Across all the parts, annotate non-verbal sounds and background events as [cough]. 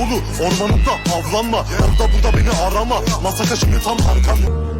oğlu Ormanında avlanma. Orada burada beni arama. Masaka şimdi tam arkamda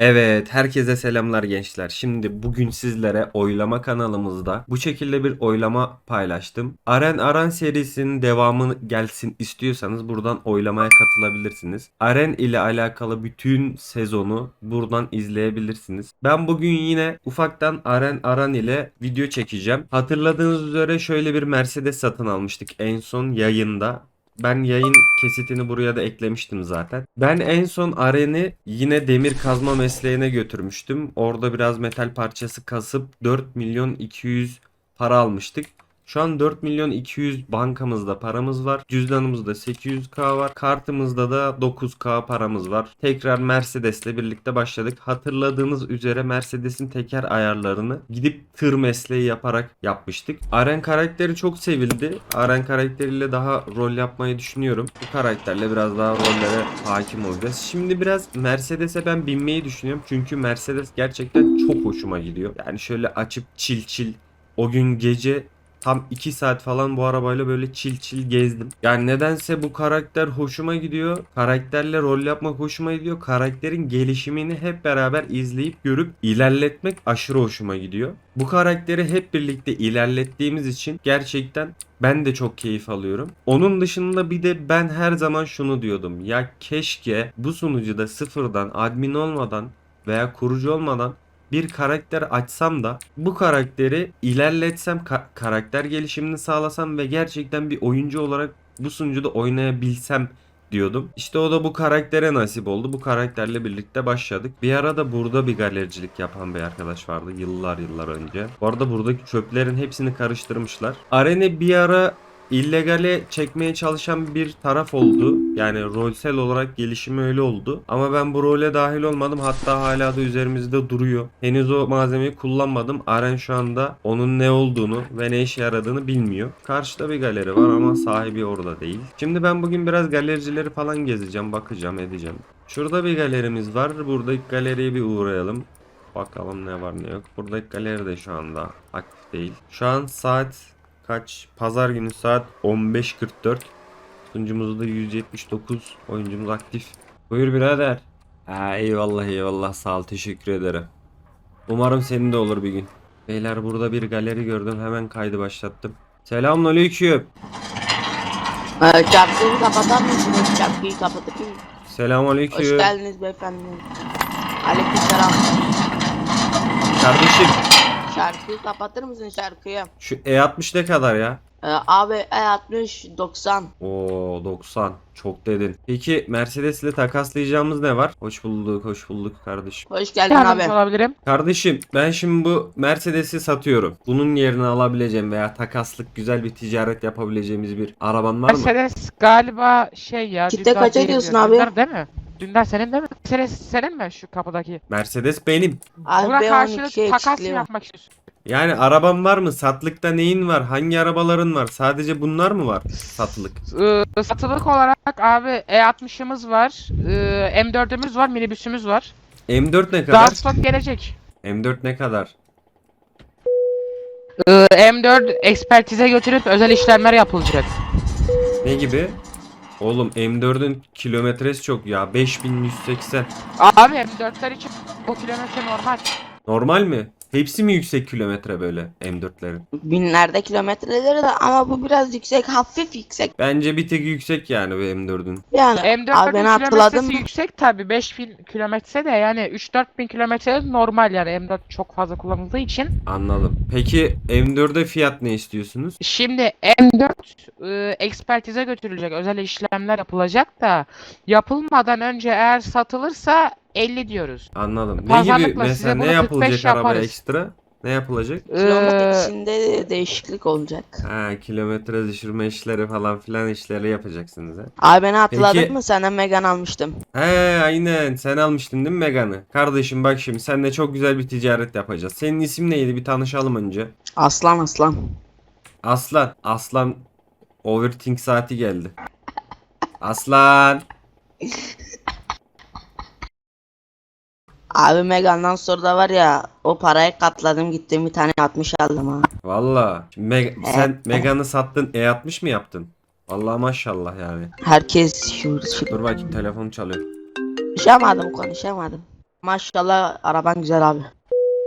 Evet, herkese selamlar gençler. Şimdi bugün sizlere oylama kanalımızda bu şekilde bir oylama paylaştım. Aren Aran serisinin devamı gelsin istiyorsanız buradan oylamaya katılabilirsiniz. Aren ile alakalı bütün sezonu buradan izleyebilirsiniz. Ben bugün yine ufaktan Aren Aran ile video çekeceğim. Hatırladığınız üzere şöyle bir Mercedes satın almıştık en son yayında. Ben yayın kesitini buraya da eklemiştim zaten. Ben en son Aren'i yine demir kazma mesleğine götürmüştüm. Orada biraz metal parçası kasıp 4 milyon 200 para almıştık. Şu an 4 milyon 200 bankamızda paramız var. Cüzdanımızda 800k var. Kartımızda da 9k paramız var. Tekrar Mercedes'le birlikte başladık. Hatırladığınız üzere Mercedes'in teker ayarlarını gidip tır mesleği yaparak yapmıştık. Aren karakteri çok sevildi. Aren karakteriyle daha rol yapmayı düşünüyorum. Bu karakterle biraz daha rollere hakim olacağız. Şimdi biraz Mercedes'e ben binmeyi düşünüyorum. Çünkü Mercedes gerçekten çok hoşuma gidiyor. Yani şöyle açıp çil çil o gün gece Tam 2 saat falan bu arabayla böyle çil çil gezdim. Yani nedense bu karakter hoşuma gidiyor. Karakterle rol yapmak hoşuma gidiyor. Karakterin gelişimini hep beraber izleyip görüp ilerletmek aşırı hoşuma gidiyor. Bu karakteri hep birlikte ilerlettiğimiz için gerçekten ben de çok keyif alıyorum. Onun dışında bir de ben her zaman şunu diyordum. Ya keşke bu sunucuda sıfırdan admin olmadan veya kurucu olmadan bir karakter açsam da bu karakteri ilerletsem ka- karakter gelişimini sağlasam ve gerçekten bir oyuncu olarak bu sunucuda oynayabilsem diyordum. İşte o da bu karaktere nasip oldu. Bu karakterle birlikte başladık. Bir ara da burada bir galericilik yapan bir arkadaş vardı yıllar yıllar önce. Bu arada buradaki çöplerin hepsini karıştırmışlar. Arene bir ara illegale çekmeye çalışan bir taraf oldu. Yani rolsel olarak gelişimi öyle oldu. Ama ben bu role dahil olmadım. Hatta hala da üzerimizde duruyor. Henüz o malzemeyi kullanmadım. Aren şu anda onun ne olduğunu ve ne işe yaradığını bilmiyor. Karşıda bir galeri var ama sahibi orada değil. Şimdi ben bugün biraz galericileri falan gezeceğim. Bakacağım edeceğim. Şurada bir galerimiz var. Buradaki galeriye bir uğrayalım. Bakalım ne var ne yok. Buradaki galeri de şu anda aktif değil. Şu an saat kaç? Pazar günü saat 15.44. Sunucumuzda 179 oyuncumuz aktif. Buyur birader. Ha, eyvallah eyvallah sağ ol teşekkür ederim. Umarım senin de olur bir gün. Beyler burada bir galeri gördüm hemen kaydı başlattım. Selamünaleyküm. Ee, Şarkıyı kapatır mısınız? Şarkıyı kapatır mısınız? Hoş Selamünaleyküm. geldiniz beyefendi. Aleykümselam. Kardeşim Şarkıyı kapatır mısın şarkıyı? şu E60 ne kadar ya? Ee, abi E60 90. Oo 90 çok dedin. Peki Mercedes ile takaslayacağımız ne var? Hoş bulduk hoş bulduk kardeşim. Hoş geldin Yardımcı abi. olabilirim. Kardeşim ben şimdi bu Mercedes'i satıyorum. Bunun yerine alabileceğim veya takaslık güzel bir ticaret yapabileceğimiz bir araban var mı? Mercedes galiba şey ya. Kitle Dündar kaça diyorsun abi? Değil mi? Dündar senin değil mi? Mercedes senin mi şu kapıdaki? Mercedes benim. Abi Buna B12 karşılık takas mı yapmak istiyorsun? Yani araban var mı? Satlıkta neyin var? Hangi arabaların var? Sadece bunlar mı var satılık? Ee, satılık olarak abi E60'ımız var. Ee, M4'ümüz var. Minibüsümüz var. M4 ne Daha kadar? stok gelecek. M4 ne kadar? Ee, M4 ekspertize götürüp özel işlemler yapılacak. Ne gibi? Oğlum M4'ün kilometresi çok ya. 5180. Abi M4'ler için bu kilometre normal. Normal mi? Hepsi mi yüksek kilometre böyle M4'lerin? Binlerde kilometreleri de ama bu biraz yüksek. Hafif yüksek. Bence bir tek yüksek yani bu M4'ün. Yani abi M4'ün beni hatırladın kilometresi mı? yüksek tabi 5000 kilometre de yani 3-4 bin kilometre normal yani M4 çok fazla kullanıldığı için. Anladım. Peki M4'e fiyat ne istiyorsunuz? Şimdi M4 e, ekspertize götürülecek özel işlemler yapılacak da yapılmadan önce eğer satılırsa 50 diyoruz. Anladım. Ne gibi Pazarlıkla mesela ne bunu yapılacak 45 arabaya yaparız. ekstra? Ne yapılacak? Kilometre Ee, içinde de değişiklik olacak. Ha kilometre düşürme işleri falan filan işleri yapacaksınız ha. Abi beni hatırladın Peki- mı? Senden Megan almıştım. He aynen sen almıştın değil mi Megan'ı? Kardeşim bak şimdi seninle çok güzel bir ticaret yapacağız. Senin isim neydi bir tanışalım önce. Aslan aslan. Aslan. Aslan overthink saati geldi. Aslan. [laughs] Abi Megan'dan sonra da var ya o parayı katladım gittim bir tane 60 aldım ha. Valla. Meg- sen. Megan'ı sattın E60 mı yaptın? Vallahi maşallah yani. Herkes şu Dur bakayım telefon çalıyor. konuşamadım konuşamadım. Maşallah araban güzel abi.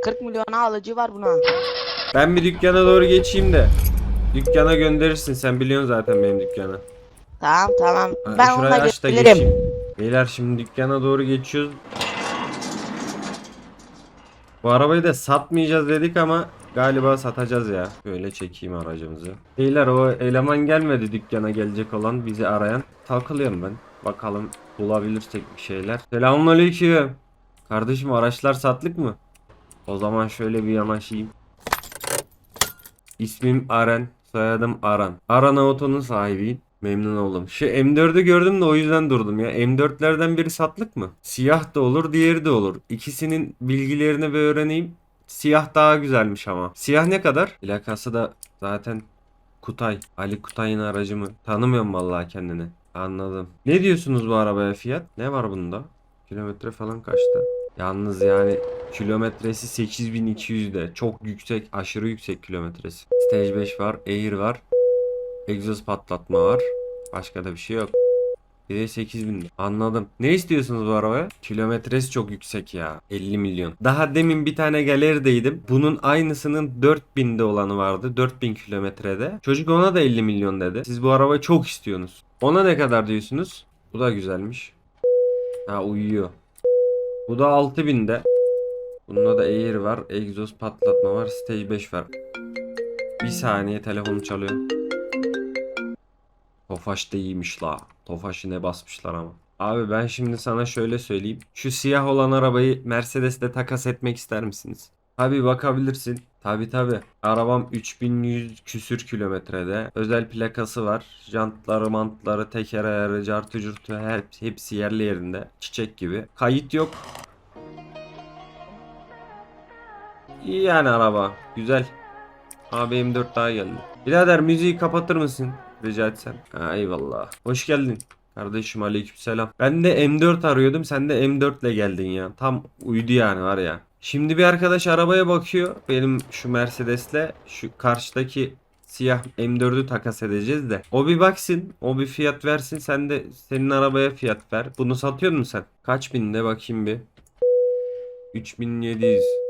40 milyona alıcı var buna. Ben bir dükkana doğru geçeyim de. Dükkana gönderirsin sen biliyorsun zaten benim dükkanı. Tamam tamam. Ha, Ben şurayı onunla aç da gelirim. geçeyim. Beyler şimdi dükkana doğru geçiyoruz. Bu arabayı da satmayacağız dedik ama galiba satacağız ya. Böyle çekeyim aracımızı. Beyler o eleman gelmedi dükkana gelecek olan bizi arayan. Takılıyorum ben. Bakalım bulabilirsek bir şeyler. Selamünaleyküm. Kardeşim araçlar satlık mı? O zaman şöyle bir yanaşayım. İsmim Aren, soyadım Aran. Aran Auto'nun sahibiyim. Memnun oldum. Şu M4'ü gördüm de o yüzden durdum ya. M4'lerden biri satlık mı? Siyah da olur, diğeri de olur. İkisinin bilgilerini bir öğreneyim. Siyah daha güzelmiş ama. Siyah ne kadar? Plakası da zaten Kutay. Ali Kutay'ın aracı mı? Tanımıyorum vallahi kendini. Anladım. Ne diyorsunuz bu arabaya fiyat? Ne var bunda? Kilometre falan kaçta? Yalnız yani kilometresi 8200 de. Çok yüksek, aşırı yüksek kilometresi. Stage 5 var, Air var. Egzoz patlatma var. Başka da bir şey yok. Bir de 8000 de. Anladım. Ne istiyorsunuz bu arabaya? Kilometresi çok yüksek ya. 50 milyon. Daha demin bir tane galerideydim. Bunun aynısının 4000'de olanı vardı. 4000 kilometrede. Çocuk ona da 50 milyon dedi. Siz bu arabayı çok istiyorsunuz. Ona ne kadar diyorsunuz? Bu da güzelmiş. Ha uyuyor. Bu da 6000'de. Bunda da Air var. Egzoz patlatma var. Stage 5 var. Bir saniye telefonu çalıyor. Tofaş da iyiymiş la. Tofaş'ı ne basmışlar ama. Abi ben şimdi sana şöyle söyleyeyim. Şu siyah olan arabayı Mercedes'le takas etmek ister misiniz? Tabi bakabilirsin. Tabi tabi. Arabam 3100 küsür kilometrede. Özel plakası var. Jantları, mantları, teker ayarı, cartı curtu her, hepsi yerli yerinde. Çiçek gibi. Kayıt yok. İyi yani araba. Güzel. Abi M4 daha geldi. Birader müziği kapatır mısın? Rica etsem. Ha, eyvallah. Hoş geldin. Kardeşim aleykümselam. Ben de M4 arıyordum. Sen de M4 ile geldin ya. Tam uydu yani var ya. Şimdi bir arkadaş arabaya bakıyor. Benim şu Mercedes'le şu karşıdaki siyah M4'ü takas edeceğiz de. O bir baksın. O bir fiyat versin. Sen de senin arabaya fiyat ver. Bunu satıyor musun sen? Kaç binde bakayım bir. 3700.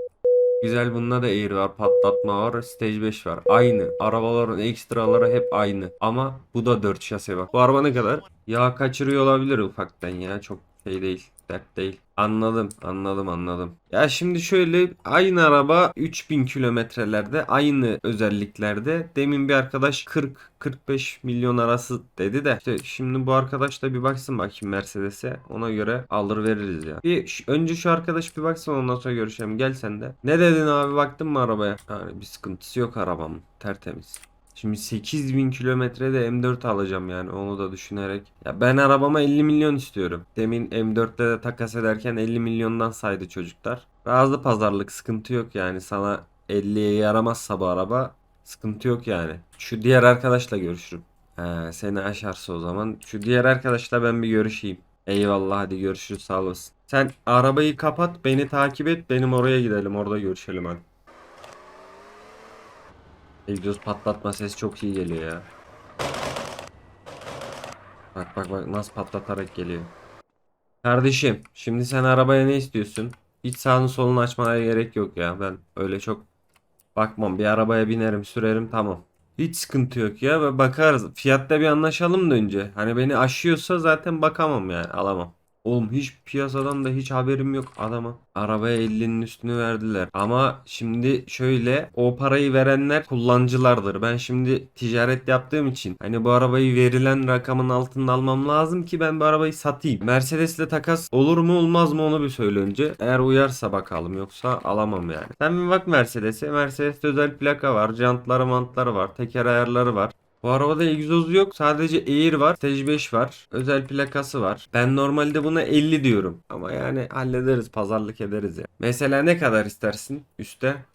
Güzel bunda da Air var, patlatma var, Stage 5 var. Aynı. Arabaların ekstraları hep aynı. Ama bu da 4 şase var. Bu araba ne kadar? Yağ kaçırıyor olabilir ufaktan ya. Çok şey değil. Dert değil. Anladım, anladım, anladım. Ya şimdi şöyle aynı araba 3000 kilometrelerde aynı özelliklerde. Demin bir arkadaş 40-45 milyon arası dedi de işte şimdi bu arkadaş da bir baksın bakayım Mercedes'e ona göre alır veririz ya. Bir önce şu arkadaş bir baksın ondan sonra görüşelim. Gel sen de. Ne dedin abi baktın mı arabaya? Yani bir sıkıntısı yok arabamın. Tertemiz. Şimdi 8000 kilometrede M4 alacağım yani onu da düşünerek. Ya ben arabama 50 milyon istiyorum. Demin M4'te de takas ederken 50 milyondan saydı çocuklar. Razı pazarlık sıkıntı yok yani sana 50'ye yaramazsa bu araba sıkıntı yok yani. Şu diğer arkadaşla görüşürüm. He, seni aşarsa o zaman. Şu diğer arkadaşla ben bir görüşeyim. Eyvallah hadi görüşürüz sağ olasın. Sen arabayı kapat beni takip et benim oraya gidelim orada görüşelim hadi. Egzoz patlatma sesi çok iyi geliyor ya. Bak bak bak nasıl patlatarak geliyor. Kardeşim şimdi sen arabaya ne istiyorsun? Hiç sağını solunu açmaya gerek yok ya. Ben öyle çok bakmam. Bir arabaya binerim sürerim tamam. Hiç sıkıntı yok ya bakarız. Fiyatta bir anlaşalım da önce. Hani beni aşıyorsa zaten bakamam yani alamam. Oğlum hiç piyasadan da hiç haberim yok adama. Arabaya 50'nin üstünü verdiler. Ama şimdi şöyle o parayı verenler kullanıcılardır. Ben şimdi ticaret yaptığım için hani bu arabayı verilen rakamın altında almam lazım ki ben bu arabayı satayım. Mercedes'le takas olur mu olmaz mı onu bir söyle önce. Eğer uyarsa bakalım yoksa alamam yani. Sen bir bak Mercedes'e. Mercedes'te özel plaka var. Jantları mantları var. Teker ayarları var. Bu arabada egzoz yok. Sadece Air var. Stage 5 var. Özel plakası var. Ben normalde buna 50 diyorum. Ama yani hallederiz. Pazarlık ederiz ya. Mesela ne kadar istersin üste?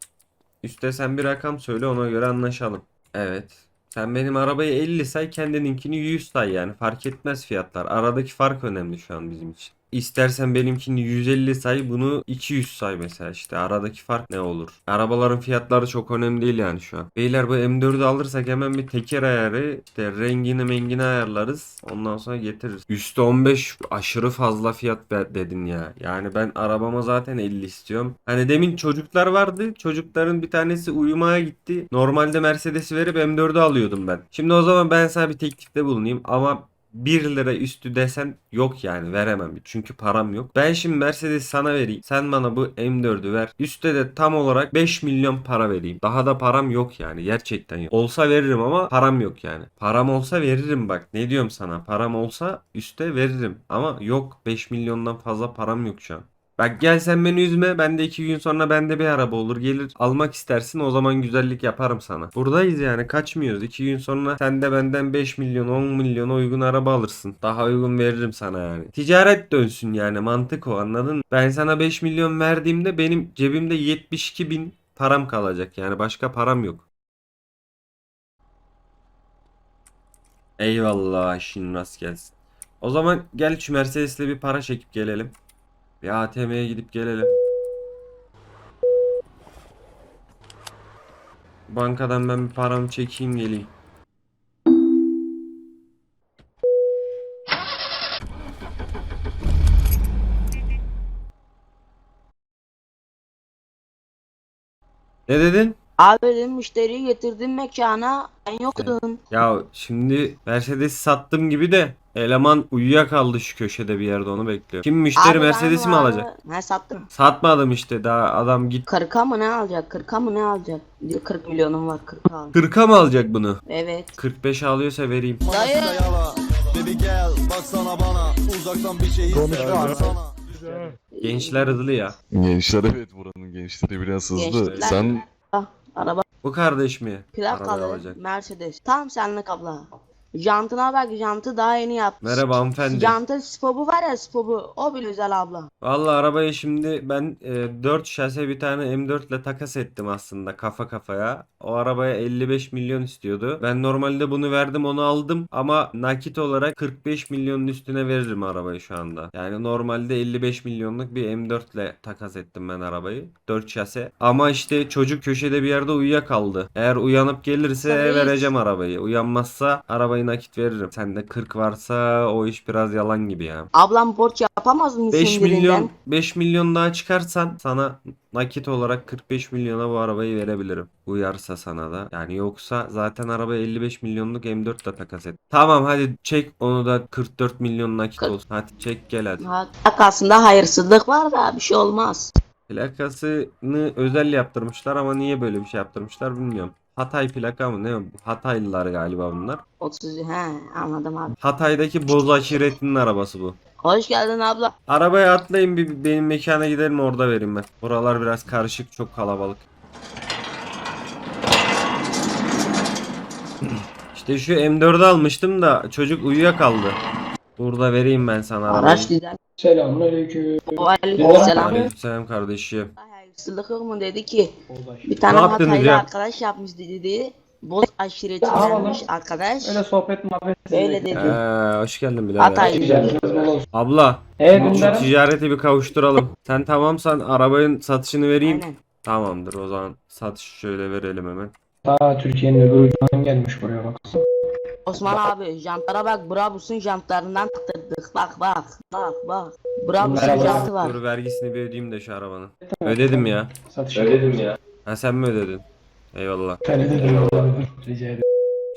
Üste sen bir rakam söyle ona göre anlaşalım. Evet. Sen benim arabayı 50 say kendininkini 100 say yani fark etmez fiyatlar. Aradaki fark önemli şu an bizim için. İstersen benimkini 150 say bunu 200 say mesela işte aradaki fark ne olur? Arabaların fiyatları çok önemli değil yani şu an. Beyler bu M4'ü alırsak hemen bir teker ayarı işte rengini mengini ayarlarız ondan sonra getiririz. Üstü 15 aşırı fazla fiyat dedin ya. Yani ben arabama zaten 50 istiyorum. Hani demin çocuklar vardı çocukların bir tanesi uyumaya gitti. Normalde Mercedes'i verip M4'ü alıyordum ben. Şimdi o zaman ben sana bir teklifte bulunayım ama 1 lira üstü desen yok yani veremem. Çünkü param yok. Ben şimdi Mercedes sana vereyim. Sen bana bu M4'ü ver. Üste de tam olarak 5 milyon para vereyim. Daha da param yok yani. Gerçekten yok. Olsa veririm ama param yok yani. Param olsa veririm bak. Ne diyorum sana? Param olsa üste veririm. Ama yok 5 milyondan fazla param yok şu an. Bak gel sen beni üzme. Ben de iki gün sonra bende bir araba olur. Gelir almak istersin. O zaman güzellik yaparım sana. Buradayız yani kaçmıyoruz. İki gün sonra sen de benden 5 milyon 10 milyona uygun araba alırsın. Daha uygun veririm sana yani. Ticaret dönsün yani mantık o anladın mı? Ben sana 5 milyon verdiğimde benim cebimde 72 bin param kalacak. Yani başka param yok. Eyvallah işin rast gelsin. O zaman gel şu Mercedes'le bir para çekip gelelim. Bir ATM'ye gidip gelelim. Bankadan ben bir paramı çekeyim geleyim. Ne dedin? Abi dedim müşteriyi getirdim mekana. Ben yoktum. Ya şimdi Mercedes'i sattım gibi de eleman uyuyakaldı şu köşede bir yerde onu bekliyor. Kim müşteri Abi ben Mercedes'i mi alacak? araba- He sattım. Satmadım işte daha adam git. 40'a mı ne alacak? 40'a mı ne alacak? Diyor 40 milyonum var 40 al. 40'a mı alacak bunu? Evet. 45 alıyorsa vereyim. Dayı. Baby gel baksana bana uzaktan bir şey Konuşma sana. Gençler hızlı ya. Gençler evet buranın gençleri biraz hızlı. Gençler. Sen Ah, araba Bu kardeş mi? Plakalı alacak. Mercedes. Tam senlik abla. Jantına bak jantı daha yeni yaptım. Merhaba hanımefendi. Jantı spobu var ya spobu o bile güzel abla. Vallahi arabayı şimdi ben e, 4 şase bir tane M4 ile takas ettim aslında kafa kafaya. O arabaya 55 milyon istiyordu. Ben normalde bunu verdim onu aldım ama nakit olarak 45 milyonun üstüne veririm arabayı şu anda. Yani normalde 55 milyonluk bir M4 ile takas ettim ben arabayı. 4 şase. Ama işte çocuk köşede bir yerde uyuyakaldı. Eğer uyanıp gelirse Tabii. vereceğim arabayı. Uyanmazsa arabayı nakit veririm. Sende 40 varsa o iş biraz yalan gibi ya. Ablam borç yapamaz mısın 5 birinden? milyon 5 milyon daha çıkarsan sana nakit olarak 45 milyona bu arabayı verebilirim. Uyarsa sana da. Yani yoksa zaten araba 55 milyonluk M4 ile takas et. Tamam hadi çek onu da 44 milyon nakit Kırk- olsun. Hadi çek gel hadi. Ha, Arkasında hayırsızlık var da bir şey olmaz. Plakasını özel yaptırmışlar ama niye böyle bir şey yaptırmışlar bilmiyorum. Hatay plaka mı ne? Hataylılar galiba bunlar. 30 he anladım abi. Hatay'daki Boz aşiretinin arabası bu. Hoş geldin abla. Arabaya atlayın bir benim mekana gidelim orada vereyim ben. Buralar biraz karışık çok kalabalık. İşte şu M4'ü almıştım da çocuk uyuyakaldı. Burada vereyim ben sana arabayı. Araç güzel. Selamünaleyküm. Aleykümselam. Aleykümselam kardeşim. Yok mu dedi ki. Bir Ne tane yaptınız Hataylı ya? arkadaş yapmış dedi. Boz aşireti Ya, arkadaş. Öyle sohbet muhabbet. Böyle dedi. Ee, hoş geldin birader. Abla Ee şu ticareti bir kavuşturalım. Sen tamamsan arabanın satışını vereyim. Aynen. Tamamdır o zaman satış şöyle verelim hemen. Ta Türkiye'nin öbür ucundan gelmiş buraya bak. Osman abi jantlara bak Brabus'un jantlarından taktırdık. Bak bak bak bak. Brabus'un jantı var. Dur vergisini bir ödeyeyim de şu arabanın. Ödedim ya. Satış Ödedim ya. Ha sen mi ödedin? Eyvallah. Ödedim. Rica ederim.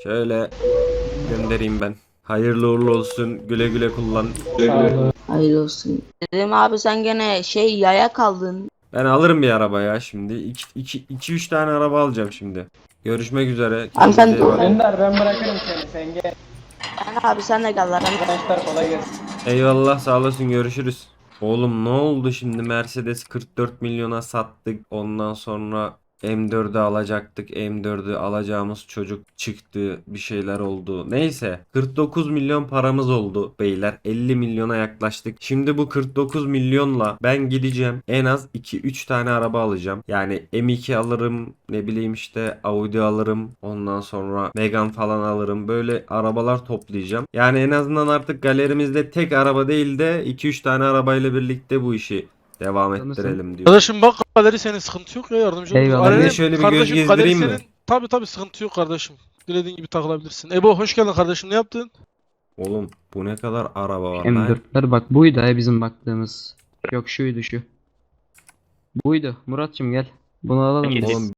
Şöyle göndereyim ben. Hayırlı uğurlu olsun. Güle güle kullan. Hayırlı olsun. Dedim abi sen gene şey yaya kaldın. Ben alırım bir araba ya şimdi. 2-3 tane araba alacağım şimdi. Görüşmek üzere. Hanımefendi- Kendinize iyi bakın. Dündar ben bırakırım seni. Sen gel. Ben abi sen de gel lan. Gençler kolay gelsin. Eyvallah sağ olasın görüşürüz. Oğlum ne oldu şimdi Mercedes 44 milyona sattık. Ondan sonra M4'ü alacaktık. M4'ü alacağımız çocuk çıktı. Bir şeyler oldu. Neyse 49 milyon paramız oldu beyler. 50 milyona yaklaştık. Şimdi bu 49 milyonla ben gideceğim. En az 2-3 tane araba alacağım. Yani M2 alırım. Ne bileyim işte Audi alırım. Ondan sonra Megane falan alırım. Böyle arabalar toplayacağım. Yani en azından artık galerimizde tek araba değil de 2-3 tane arabayla birlikte bu işi devam ettirelim diyor. Kardeşim bak kaderi senin sıkıntı yok ya yardımcı oluruz. Eyvallah. Ben de şöyle bir göz kardeşim, kaderi gezdireyim mi? senin- Tabii tabii sıkıntı yok kardeşim. Dilediğin gibi takılabilirsin. Ebo hoş geldin kardeşim ne yaptın? Oğlum bu ne kadar araba var lan. M4'ler bak buydu ya bizim baktığımız. Yok şuydu şu. Buydu. Muratçım gel. Bunu alalım biz. Oğlum